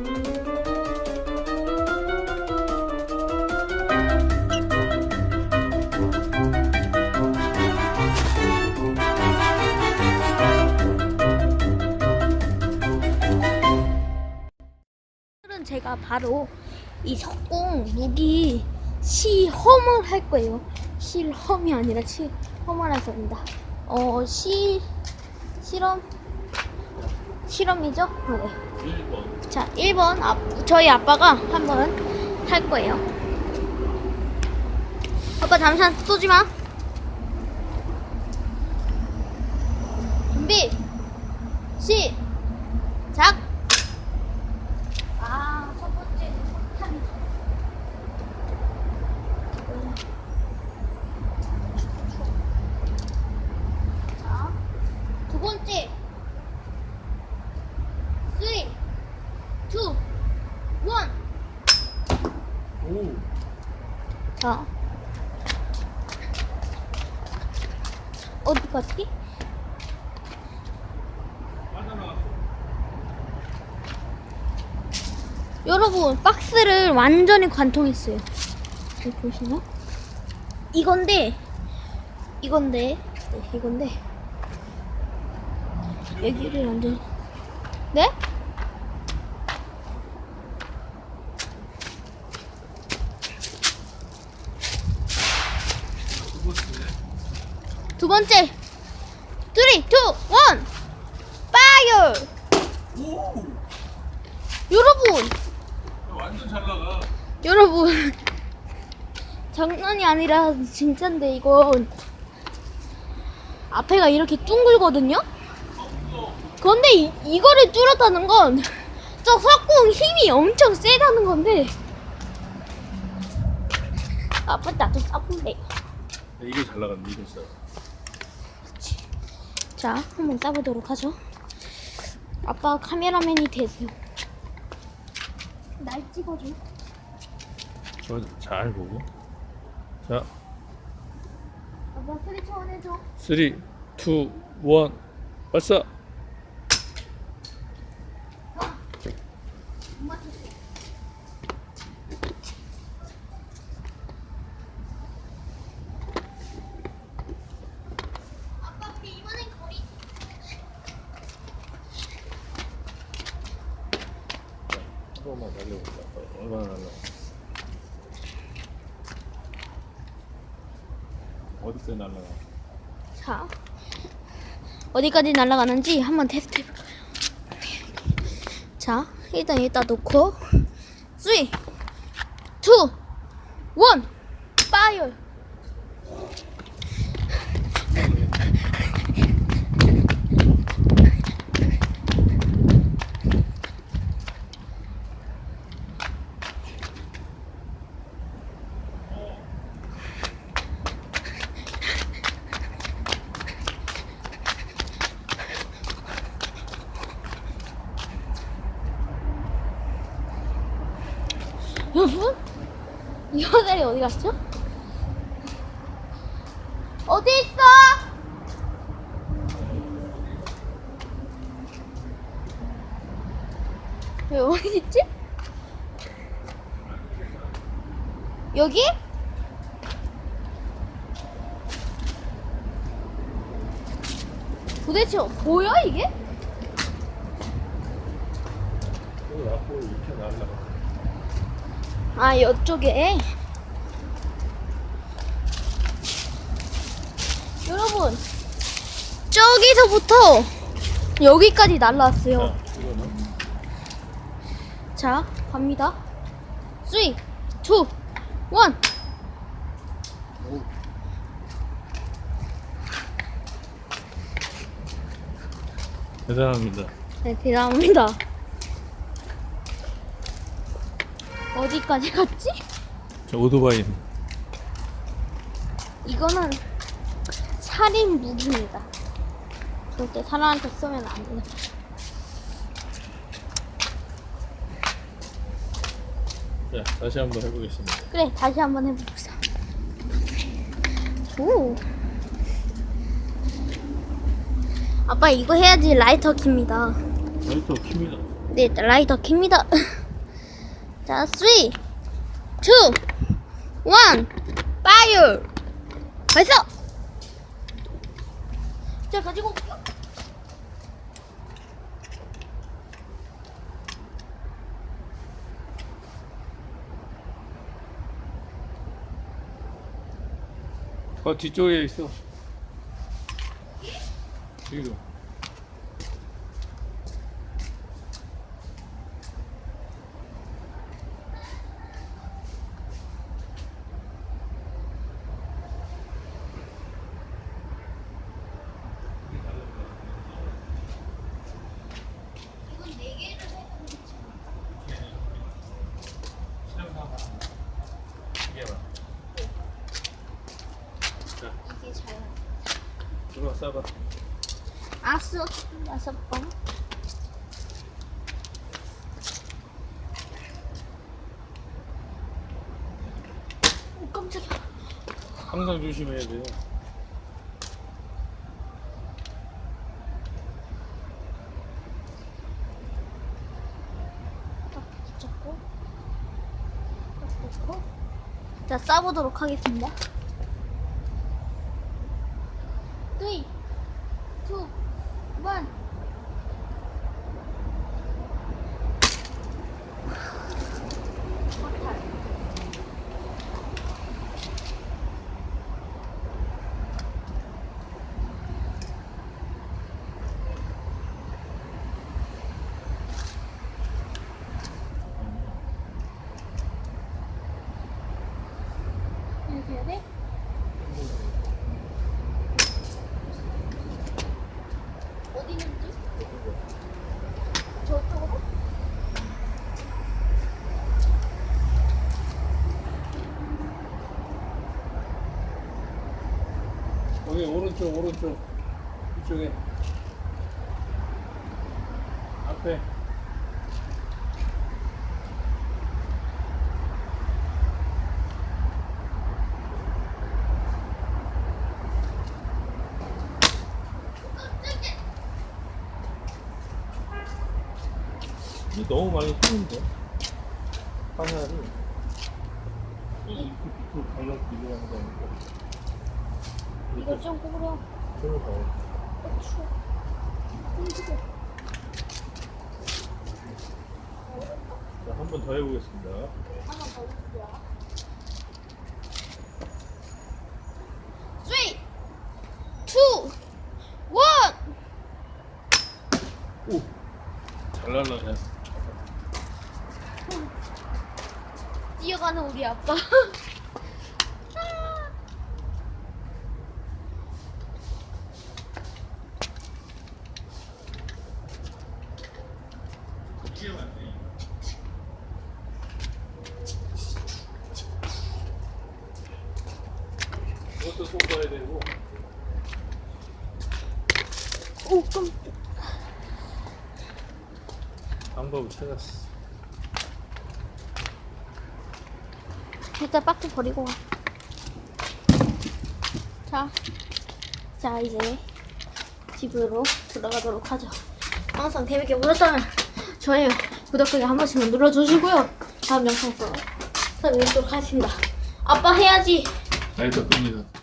오늘은 제가 바로 이 석공 무기 시험을 할 거예요. 실험이 아니라 시험을 할 겁니다. 어, 시, 실험, 실험이죠? 네. 자, 1번, 아, 저희 아빠가 한번 할 거예요. 아빠 잠시만 쏘지 마. 준비, 시작! 아, 첫 번째 폭탄. 자, 두 번째. 3, 2, 1. 오. 자. 어디 갔지? 여러분 박스를 완전히 관통했어요. 여기 보시면 이건데 이건데 네, 이건데 여기를 완전 네? 두 번째. 두 번째 3, 2, 1 파이어 오. 여러분 완전 잘 나가. 여러분 장난이 아니라 진짠데 이건 앞에가 이렇게 둥글거든요? 그런데 이, 이거를 뚫었다는 건 저 석궁 힘이 엄청 세다는 건데 아빠 나도 싸볼래 이게 잘 나갔네. 이거 진짜. 자 한번 싸보도록 하죠 아빠 카메라맨이 되세요 날 찍어줘 잘 보고. 자, 아빠 소리 차원해줘 3, 2, 1. 발사. 못 맞췄어 아빠 우리 이번엔 거리 한 번만 날려볼까? 어, 얼마나 날라? 어디서 날라가? 자, 어디까지 날아가는지 한번 테스트 해볼까요? 자, 일단 여기다 놓고 3, 2, 1, 파이어! 여러분? 이 화살이 어디 갔죠? 어디 있어? 왜 어디 있지? 여기? 도대체 보여 이게? 아 이쪽에 여러분 저기서부터 여기까지 날라왔어요 자, 갑니다 3 2 1 대단합니다. 네, 대단합니다 어디까지 갔지? 저 오토바이. 이거는 살인 무기입니다 절대 사람한테 쏘면 안 돼요 자, 다시 한번 해보겠습니다. 그래 다시 한번 해봅시다 오 아빠 이거 해야지 라이터 킵니다 라이터 킵니다. 네, 라이터 킵니다. 자, 3, 2, 1, 파이어! 발사! 자, 가지고. 어 뒤쪽에 있어. 여기도. 이건 4개를 이게 봐. 자, 이게 잘. 싸봐. 아스 다섯 번. 오 깜짝이야. 항상 조심해야 돼요. 딱 붙잡고 딱 놓고 자 싸보도록 하겠습니다. 3, 2, 1 이렇게 해야 돼? 어디 있는지? 저쪽으로? 거기 오른쪽 오른쪽. 이쪽에. 앞에. 이 너무 많이 튀는데? 화살이. 이렇게 밑으로 갈라 들어가는 거 아니고 이거 좀 구부려. 힘들어. 자, 한 번 더 해보겠습니다. 하나 더 줄게요. 3, 2, 1 오! 잘 날라네. 뛰어가는 우리 아빠. 이것도 꼭 봐야 되고. 오, 깜. 방법을 찾았어. 일단 박스 버리고 와. 자, 자 이제 집으로 들어가도록 하죠. 항상 재밌게 보셨다면 좋아요, 구독하기 한 번씩만 눌러주시고요. 다음 영상에서 찾아뵙도록 하겠습니다. 아빠 해야지. 라이터 끕니다.